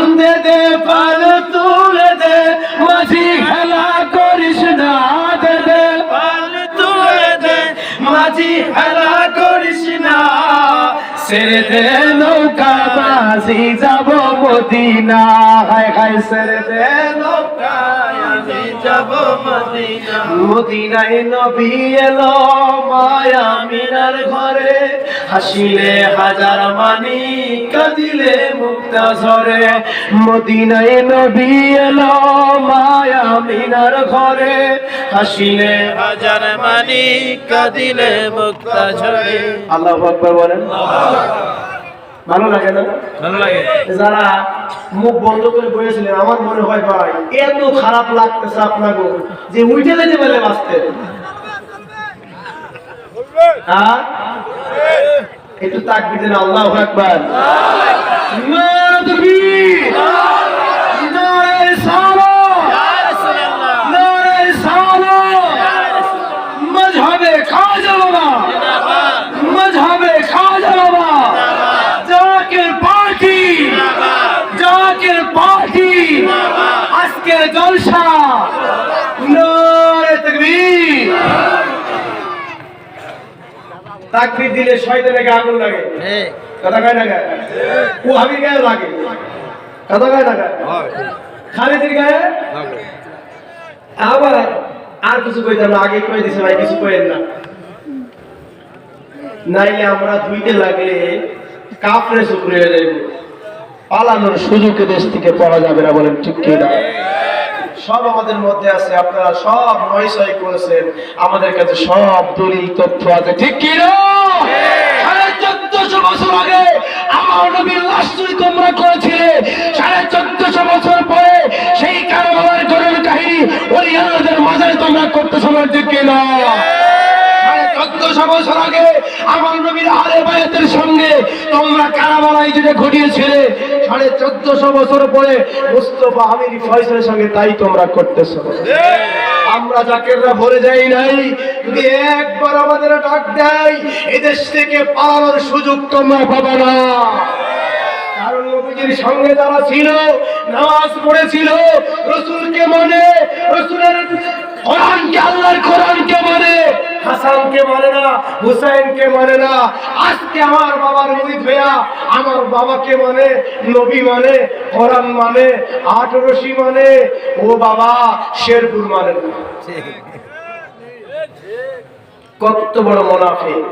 কান্দে দে, পাল তুলে দে, মাঝি খেলা করিস না দে দে। পাল তুলে দে, মাঝি খেলা করিস না। ছেড়ে দে নৌকা বাজি যাব মদিনা হায় হায় ছেড়ে দে নৌকা। মাঝি যাব মদিনা। মদিনায় নবী এলো মায়া মিনার ঘরে। হাসিলে হাজার মানি কাঁদিলে মুক্তা ঝরে। মদিনায় নবী এলো মায়া মিনার ঘরে। হাসিলে হাজার মানি কাঁদিলে মুক্তা ঝরে। আল্লাহ আকবার বলেন। ভালো লাগে না? ভালো লাগে। যারা মুখ বন্ধ করে বসেছিলেন আমার মনে হয় ভাই এত খারাপ লাগতেছে আপনাকে। যে উঠে যেতে পারলে বাঁচতে হ্যাঁ? একটু তাক দেন আল্লাহ একবার মজহবে খাজা বাবা মজহবে খাজা বাবা জাকের পার্টি জাকের পার্টি আজকের জলসা। নারে তাকবীর। তাকবীর দিলে শয়তানের গায়ে আগুন লাগে। কথা কয় না গায়ে? ও হাবির গায়ে লাগে। কথা কয় না গায়ে? খালিদের গায়ে? আবার আর কিছু কইতাম না আগে কই দিছে ভাই কিছু কইেন না। নাইলে আমরা দুইতে লাগলে কাপড়ে শুকরে হয়ে যাইব। পালানোর সুযোগ দেশ থেকে পড়া যাবে না বলেন ঠিক কি না? সব আমাদের মধ্যে আছে, আপনারা সব নয়সই করেছেন। আমাদের কাছে সব দলিল, তথ্য আছে। ঠিক কি বছর আগে আমার তোমরা করেছিলে। সাড়ে বছর পরে সেই গরুর কাহিনী ওই তোমরা ঠিক কি না সাড়ে চোদ্দশো বছর আগে আমার নবীর আলে বায়াতের সঙ্গে তোমরা কারাবালাই যেটা ঘটিয়েছিলে। সাড়ে চোদ্দশো বছর পরে মুস্তফা আমির ফয়সলের সঙ্গে তাই তোমরা করতেছ। আমরা জাকেররা ভরে যাই নাই। যদি একবার আমাদের ডাক দেয়, এদেশ থেকে পালানোর সুযোগ তোমরা পাবে না। সঙ্গে যারা ছিল, নামাজ পড়েছিল, রসুলকে মানে রসুলের হাসানকে মানে না, হুসাইনকে মানে না। আজকে আমার বাবার মুরিদ হইয়া আমার বাবাকে মানে নবী মানে কোরআন মানে আট রশি মানে। ও বাবা শেরপুর মানে না। কত বড় মোনাফিক।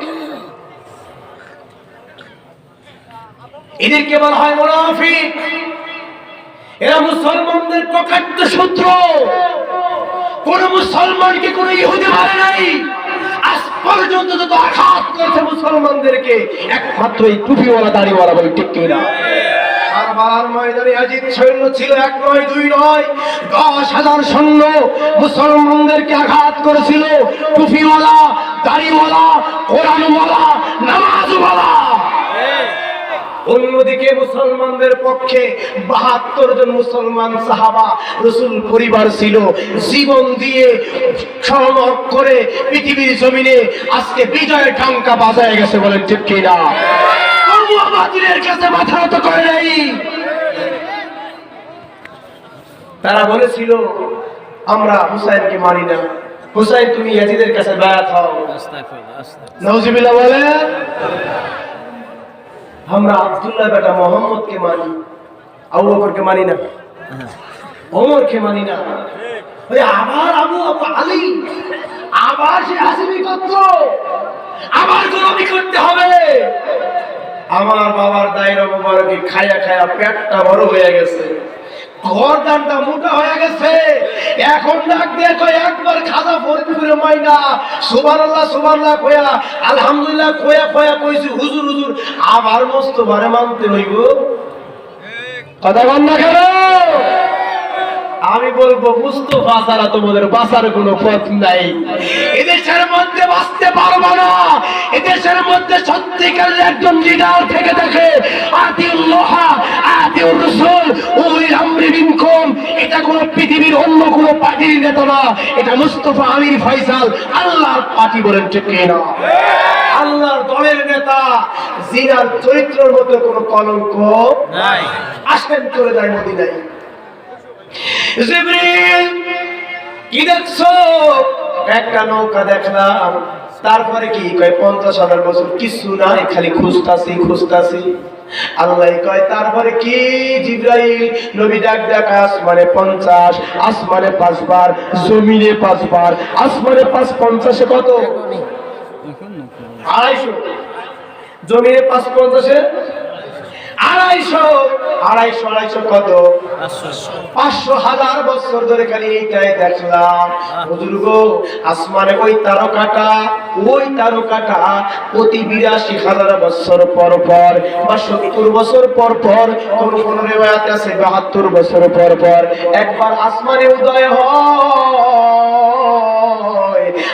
এদেরকে বলা হয় মোনাফিক। এরা মুসলমানদের প্রকাশ্য সূত্র কোন মুসলমানকে কোন ইহুদি মারে নাই। পর্যন্ত যত আঘাত করেছে মুসলমানদেরকে, একমাত্র এই টুপিওয়ালা বলে ঠিক কিনা? সৈন্য ছিল এক নয়, দুই নয়। দশ হাজার মুসলমানদেরকে আঘাত করেছিল। টুপিওয়ালা, দাড়িওয়ালা, কোরআনওয়ালা অন্যদিকে মুসলমানদের পক্ষে বাহাত্তর জন মুসলমান সাহাবা রসুল পরিবার ছিল। জীবন দিয়ে সমর করে পৃথিবীর জমিনে আজকে বিজয়ের টাঙ্কা বাজায় গেছে বলেন ঠিক কিনা? কাছে মাথা নত করে নাই। তারা বলেছিল আমরা হুসাইনকে মানি না। হুসাইন তুমি ইয়াজিদের কাছে বায়াত হও। নওজিবিল্লাহ বলে আমরা আব্দুল্লাহ বেটা মোহাম্মদকে মানি, আবু মানি না, ওমরকে মানি না। আবার আবু আবু আলী, আবার সে আসিবি করত, আবার গোলামি করতে হবে। আমার বাবার দায়ের মোবারকে খায়া খায়া পেটটা বড় হয়ে গেছে। আমি বলব, মুস্তফা ছাড়া তোমাদের বাঁচার কোনো পথ নাই। এদেশের মধ্যে বাঁচতে পারব না। এদেশের মধ্যে সত্যিকারের একজন লিডার থেকে দেখে আতিউল্লাহ আতিউর রসুল আমরি এটা কোনো পৃথিবীর অন্য কোনো পার্টির নেতা না। এটা মুস্তফা আমির ফয়সাল। আল্লাহর পার্টি বলেন ঠিক না? আল্লাহর দলের নেতা, জিনার চরিত্রের মতো কোনো কলঙ্ক নাই। আসেন, চলে যায় কি দেখছ? একটা নৌকা দেখলাম। তারপরে কি? কয় পঞ্চাশ হাজার বছর কিছু নাই খালি খুঁজতাছি খুঁজতাছি। আল্লাহ কয় তারপরে কি? জিব্রাইল নবী ডাক ডাক আসমানে পঞ্চাশ আসমানে পাঁচবার জমিনে পাঁচবার আসমানে পাঁচ পঞ্চাশে কত? আড়াইশো। জমিনে পাঁচ পঞ্চাশে আড়াইশো আড়াইশো আড়াইশো কত? পাঁচশো। হাজার বছর ধরে খালি এইটাই দেখলাম। আসমানে ওই তারকাটা ওই তারকাটা প্রতি বিরাশি হাজার বছর পর পর বা সত্তর বছর পর পর কোন কোন রেওয়ায়াত আছে বাহাত্তর বছর পর পর। একবার আসমানে উদয় হয়।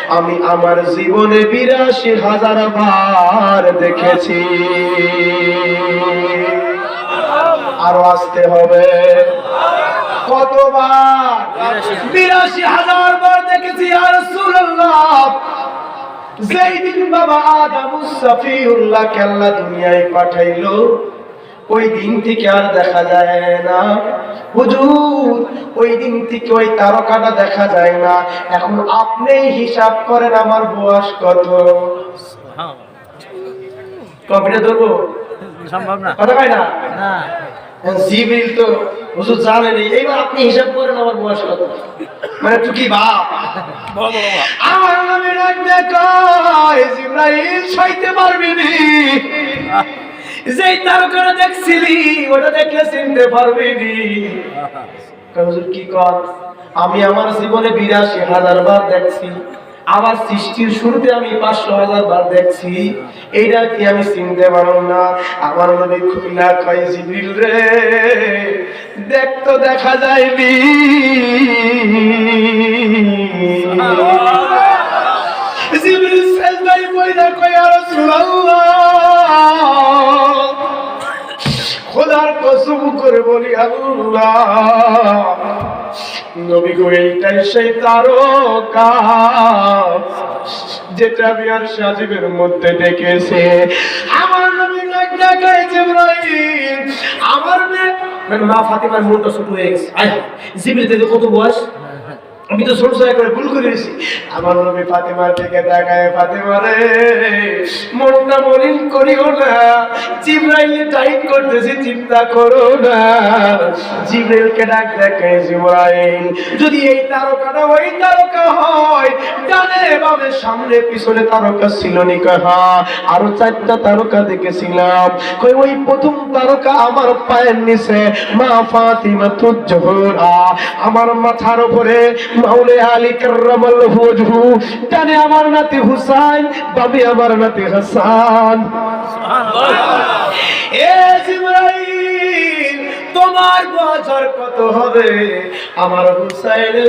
আমি আমার জীবনে বিরাশি হাজার বার দেখেছি। আরও আসতে হবে। কতবার? বিরাশি হাজার বার দেখেছি আর যেই দিন বাবা আদম সফিউল্লাহ কেল্লা দুনিয়ায় পাঠাইলো ওই দিন থেকে আর দেখা যায় না। হুজুর ওই দিন থেকে ওই তারকাটা দেখা যায় না। এখন আপনিই হিসাব করেন আমার বয়স কত। কম্পিউটার ধরবো? সম্ভব না। কথা না? তো হুজুর জানেন এইবার আপনি হিসাব করেন আমার বয়স কত। মানে তুই কি বাপ? আমার নামে ডাক জিব্রাইল সইতে পারবি নি। যেই তারকাটা দেখছিলি, ওটা দেখলে চিনতে পারবি কি কর? আমি আমার জীবনে বিরাশি হাজার বার দেখছি। আবার সৃষ্টির শুরুতে আমি পাঁচশো হাজার বার দেখছি। এইটা কি আমি চিনতে পারব না? আমার নবী খুলনা কয় জিবিল রে, দেখ তো, দেখা যায়নি। বলি, আল্লাহ। নবী গো এইটাই সেই তারকা যেটা আমি আর সাজিবের মধ্যে দেখেছে। আমার নবী আমার মেয়ে মানে মা ফাতিমার মনটা ছোট হয়ে গেছে। জিবির কত বয়স? আমি তো ভুল করে দিয়েছি। আমার নবী ফাতিমার দিকে তাকায়, ফাতিমা রে, মনটা মলিন করিও না। জিব্রাইল টাইট করতেছি, চিন্তা করো না। জিব্রাইলকে ডাক দেখে জিব্রাইল, যদি এই তারকাটা ওই তারকা হয়, ডানে বামে সামনে পিছনে তারকা ছিল নি কয় হ্যাঁ আরও চারটা তারকা দেখেছিলাম। কই ওই প্রথম তারকা আমার পায়ের নিচে, মা ফাতিমা তুজ্জোহরা আমার মাথার উপরে মাওলে আলী কার্রামাল ওয়াজহু ডানে আমার নাতি হুসাইন, বাবে আমার নাতি হাসান। এ জিবরাইল, তোমার বছর কত হবে? আমার হুসাইনের